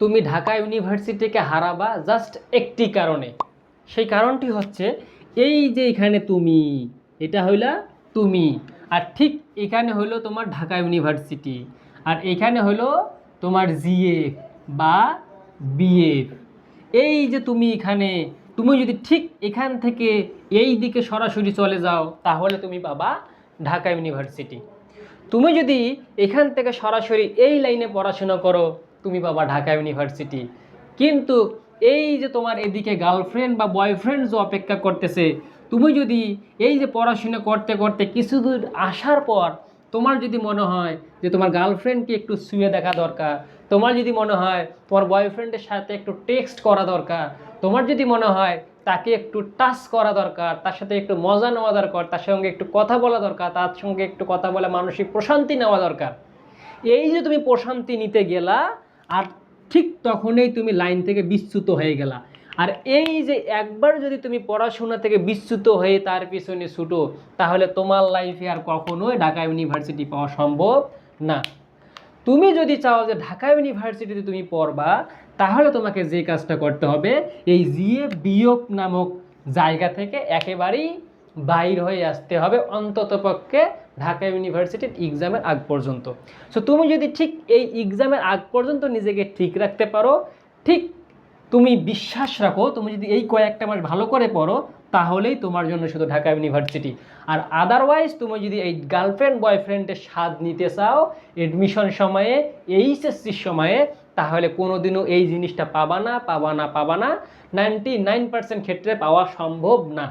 তুমি ঢাকা ইউনিভার্সিটিকে হারাবা জাস্ট একটি কারণে। সেই কারণটি হচ্ছে এই যে এখানে তুমি, এটা হইলা তুমি। আর ঠিক এখানে হইল তোমার ঢাকা ইউনিভার্সিটি। আর এখানে হইল তোমার জিএফ বা বিএফ। এই যে তুমি এখানে, তুমি যদি ঠিক এখান থেকে এই দিকে সরাসরি চলে যাও, তাহলে তুমি পাবা ঢাকা ইউনিভার্সিটি। তুমি যদি এখান থেকে সরাসরি এই লাইনে পড়াশোনা করো তুমি পাবা ঢাকা ইউনিভার্সিটি। কিন্তু এই যে তোমার এদিকে গার্লফ্রেন্ড বা বয়ফ্রেন্ড যে অপেক্ষা করতেছে, তুমি যদি এই যে পড়াশোনা করতে করতে কিছু দূর আসার পর তোমার যদি মনে হয় যে তোমার গার্লফ্রেন্ডকে একটু শুয়ে দেখা দরকার, তোমার যদি মনে হয় তোমার বয়ফ্রেন্ডের সাথে একটু টেক্সট করা দরকার, তোমার যদি মনে হয় তাকে একটু টাচ করা দরকার, তার সাথে একটু মজা নেওয়া দরকার, তার সঙ্গে একটু কথা বলা দরকার, তার সঙ্গে একটু কথা বলে মানসিক প্রশান্তি নেওয়া দরকার। এই যে তুমি প্রশান্তি নিতে গেলা আর ঠিক তখনই তুমি লাইন থেকে বিচ্যুত হয়ে গেলা। আর এই যে একবার যদি তুমি পড়াশোনা থেকে বিচ্যুত হয়ে তার পিছনে ছুটো, তাহলে তোমার লাইফে আর কখনোই ঢাকা ইউনিভার্সিটি পাওয়া সম্ভব না। তুমি যদি চাও যে ঢাকা ইউনিভার্সিটিতে তুমি পড়বা, তাহলে তোমাকে যে কাজটা করতে হবে, এই জিএ বিয়োগ নামক জায়গা থেকে একেবারেই বাইর হয়ে আসতে হবে অন্ততপক্ষে ঢাকা ইউনিভার্সিটির এক্সামের আগ পর্যন্ত। সো তুমি যদি ঠিক এই এক্সামের আগ পর্যন্ত নিজেকে ঠিক রাখতে পারো, ঠিক তুমি বিশ্বাস রাখো, তুমি যদি এই কয়েকটা মাস ভালো করে পড়ো, তাহলেই তোমার জন্য শুধু ঢাকা ইউনিভার্সিটি। আর আদারওয়াইজ তুমি যদি এই গার্লফ্রেন্ড বয়ফ্রেন্ডের স্বাদ নিতে চাও এডমিশন সময়ে এইচএসসির সময়ে, তাহলে কোনোদিনও এই জিনিসটা পাবা না পাবা না পাবা না। নাইনটি নাইন পার্সেন্ট ক্ষেত্রে পাওয়া সম্ভব না।